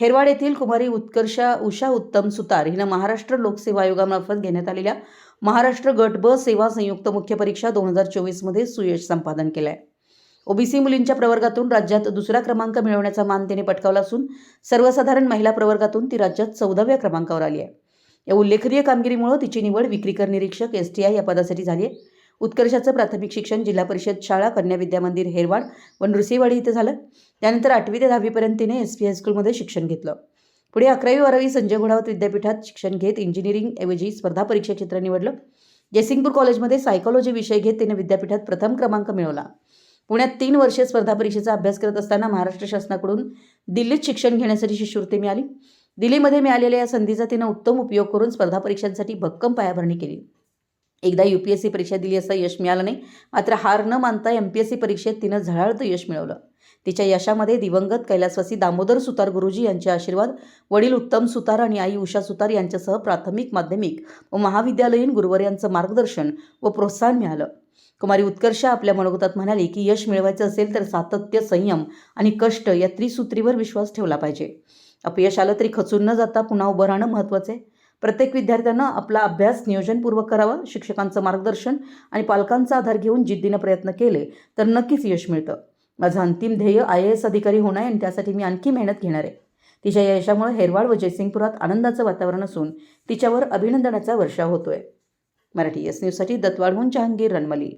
हेरवाड येथील कुमारी उत्कर्षा उषा उत्तम सुतार हिनं महाराष्ट्र लोकसेवा आयोगामार्फत घेण्यात आलेल्या महाराष्ट्र गट ब सेवा संयुक्त मुख्य परीक्षा दोन हजार चोवीसमध्ये सुयश संपादन केलं आहे ओबीसी मुलींच्या प्रवर्गातून राज्यात दुसरा क्रमांक मिळवण्याचा मान तिने पटकावला असून सर्वसाधारण महिला प्रवर्गातून ती राज्यात चौदाव्या क्रमांकावर आली आहे. या उल्लेखनीय कामगिरीमुळे तिची निवड विक्रीकर निरीक्षक एस टी आय या पदासाठी झाली आहे. उत्कर्षाचं प्राथमिक शिक्षण जिल्हा परिषद शाळा कन्या विद्या मंदिर हेरवाड व नृसिंहवाडी इथं झालं. त्यानंतर आठवी ते दहावीपर्यंत तिने एस पी हायस्कूलमध्ये शिक्षण घेतलं. पुढे अकरावी बारावी संजय घोडावत विद्यापीठात शिक्षण घेत इंजिनिअरिंग ऐवजी स्पर्धा परीक्षा क्षेत्र निवडलं. जयसिंगपूर कॉलेजमध्ये सायकॉलॉजी विषय घेत तिने विद्यापीठात प्रथम क्रमांक मिळवला. पुण्यात तीन वर्षे स्पर्धा परीक्षेचा अभ्यास करत असताना महाराष्ट्र शासनाकडून दिल्लीत शिक्षण घेण्यासाठी शिष्यवृत्ती मिळाली. दिल्लीमध्ये मिळालेल्या या संधीचा तिनं उत्तम उपयोग करून स्पर्धा परीक्षांसाठी भक्कम पायाभरणी केली. एकदा यू पी एस सी परीक्षा दिली असता यश मिळालं नाही मात्र हार न मानता एम पी एस सी परीक्षेत तिनं झळाळतं यश मिळवलं. तिच्या यशामध्ये दिवंगत कैलासवासी दामोदर सुतार गुरुजी यांचे आशीर्वाद वडील उत्तम सुतार आणि आई उषा सुतार यांच्यासह प्राथमिक माध्यमिक व महाविद्यालयीन गुरुवर्यांचं मार्गदर्शन व प्रोत्साहन मिळालं. कुमारी उत्कर्षा आपल्या मनोगतात म्हणाली की यश मिळवायचं असेल तर सातत्य संयम आणि कष्ट या त्रिसूत्रीवर विश्वास ठेवला पाहिजे. अपयश आलं तरी खचून न जाता पुन्हा उभं राहणं महत्त्वाचं आहे. प्रत्येक विद्यार्थ्यानं आपला अभ्यास नियोजनपूर्वक करावा शिक्षकांचं मार्गदर्शन आणि पालकांचा आधार घेऊन जिद्दीनं प्रयत्न केले तर नक्कीच यश मिळतं. माझं अंतिम ध्येय आय ए एस अधिकारी होणं आहे आणि त्यासाठी मी आणखी मेहनत घेणार आहे. तिच्या या यशामुळे हेरवाड व जयसिंगपुरात आनंदाचं वातावरण असून तिच्यावर अभिनंदनाचा वर्षाव होतोय. मराठी एस न्यूजसाठी दत्तवाडहून जहांगीर रनमली.